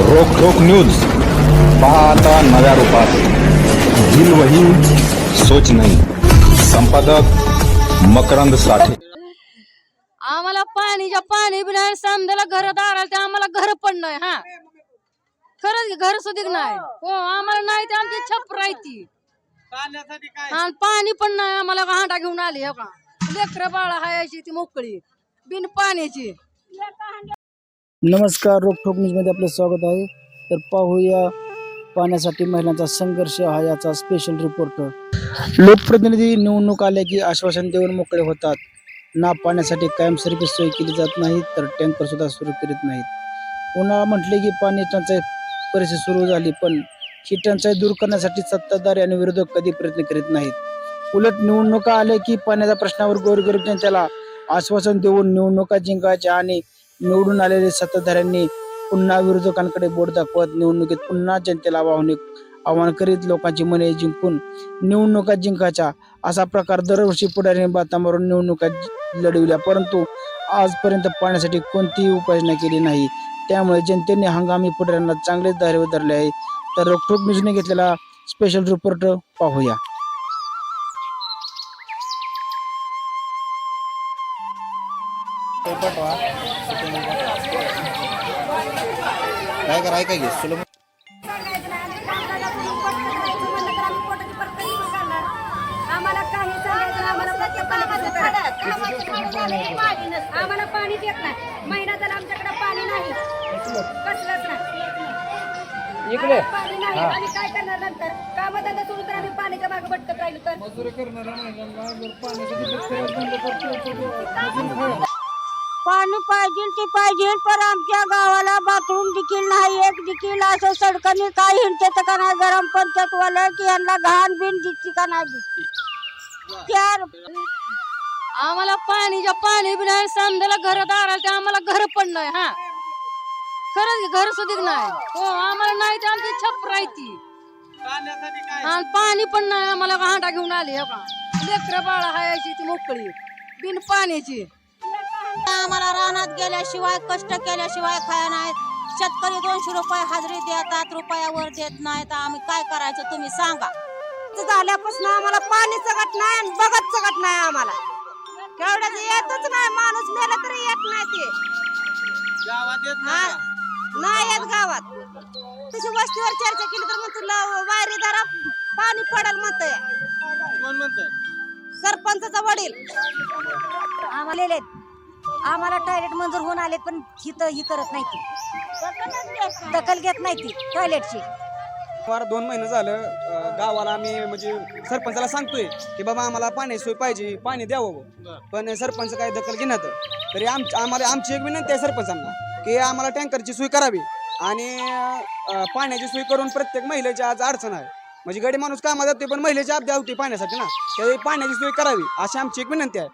रोखोक news. पहा आता नव्या रूपात. दिल वही सोच नाही. संपादक मकरंद साठे. आम्हाला पाणीच्या पाणी बी नाही समजायला घर दाराला ते आम्हाला घर पण नाही हा. खरंच की घर सुधीक नाही. हो आम्हाला नाही ते आमची छप राहती आणि पाणी पण नाही आम्हाला हांडा घेऊन आली हो का लेकर बाळा हायाची ती मोकळी. बिन पाण्याची. नमस्कार रोखोक न्यूजमध्ये आपलं स्वागत आहे. तर पाहूया पाण्यासाठी महिलांचा संघर्ष हा याचा स्पेशल रिपोर्ट लोकप्रतिनिधी निवडणूक आल्या की आश्वासन देऊन मोकळे होतात. ना पाण्यासाठी कायमस्वरूपी सोय केली जात नाही तर टँकर सुद्धा सुरू करीत नाहीत. उन्हाळा म्हटले की पाणी टंचाई परिस्थिती सुरू झाली पण ही टंचाई दूर करण्यासाठी सत्ताधारी आणि विरोधक कधी प्रयत्न करीत नाहीत. उलट निवडणुका आल्या की पाण्याच्या प्रश्नावर गोरगरीब जनतेला आश्वासन देऊन निवडणुका जिंकायच्या आणि निवडून आलेले सत्ताधाऱ्यांनी पुन्हा विरोधकांकडे बोट दाखवत निवडणुकीत पुन्हा जनतेला आवाहन आव्हान करीत लोकांची मने जिंकून निवडणुका जिंकायच्या. असा प्रकार दरवर्षी पुढाऱ्यांनी बाता मारून निवडणुका लढविल्या. परंतु आजपर्यंत पाण्यासाठी कोणतीही उपाययोजना केली नाही. त्यामुळे जनतेने हंगामी पुढाऱ्यांना चांगलेच धैर्य धरले आहे तर रोखोक न्यूजने घेतलेला स्पेशल रिपोर्ट पाहूया. काय कराय काय घे सुलभ आम्हाला काही सांगायचं आम्हाला आम्हाला पाणी देत नाही महिना झाला आमच्याकडे पाणी नाही कसलंच नाही आम्हाला पाणी नाही आम्ही काय करणार नंतर काम धंदा सोडून तर आम्ही पाण्याच्या मागे भटकत राहिलो तर पाणी पाहिजे ते पाहिजे पण आमच्या गावाला बाथरूम देखील नाही. एक देखील असं सडकाने काय हिंडते का नाही? गरम पंचायत वाला की यांना घाण बिन दिसते का नाही? चार आम्हाला पाणीच्या पाणी बी नाही समजायला घर दाराला ते आम्हाला घर पण नाही हा. खरंच घर सुधीक नाही. हो आम्हाला नाही तर आमची छप राहती आणि पाणी पण नाही आम्हाला का हांडा घेऊन आली हो लेकर बाळा हायची ती मोकळी बिन पाण्याची. आम्हाला रानात गेल्याशिवाय कष्ट केल्याशिवाय खाया नाही शेतकरी दोनशे रुपये हजेरी देतात रुपयावर देत नाही तर आम्ही काय करायचं तुम्ही सांगा. झाल्यापासून आम्हाला पाणी चगत नाही आणि बघत चगत नाही आम्हाला. केवढ्याच येतच नाही माणूस मेला तरी येत नाही ते. गावात येत हा नाही येत गावात. तशी वस्तीवर चर्चा केली तर मग तुला वायरी जरा पाणी पडल म्हणतंय. सरपंचाचा वडील. आम्हाला. आम्हाला टॉयलेट मंजूर होऊन आले पण हिथं ही करत नाही ती. दखल घेत नाही ती टॉयलेटची फार दोन महिने झालं अं, गावाला आम्ही म्हणजे सरपंचाला सांगतोय की बाबा आम्हाला पाण्याची सोय पाहिजे पाणी द्यावं. पण सरपंच काय दखल घेण्यात तरी आम आम्हाला आमची एक विनंती आहे सरपंचांना की आम्हाला टँकरची सोय करावी आणि अं, पाण्याची सोय करून प्रत्येक महिलेची आज अडचण आहे. म्हणजे गडी माणूस कामात जातोय पण महिलेची अब्दा होती पाण्यासाठी ना त्यावेळी पाण्याची सोय करावी अशी आमची एक विनंती आहे.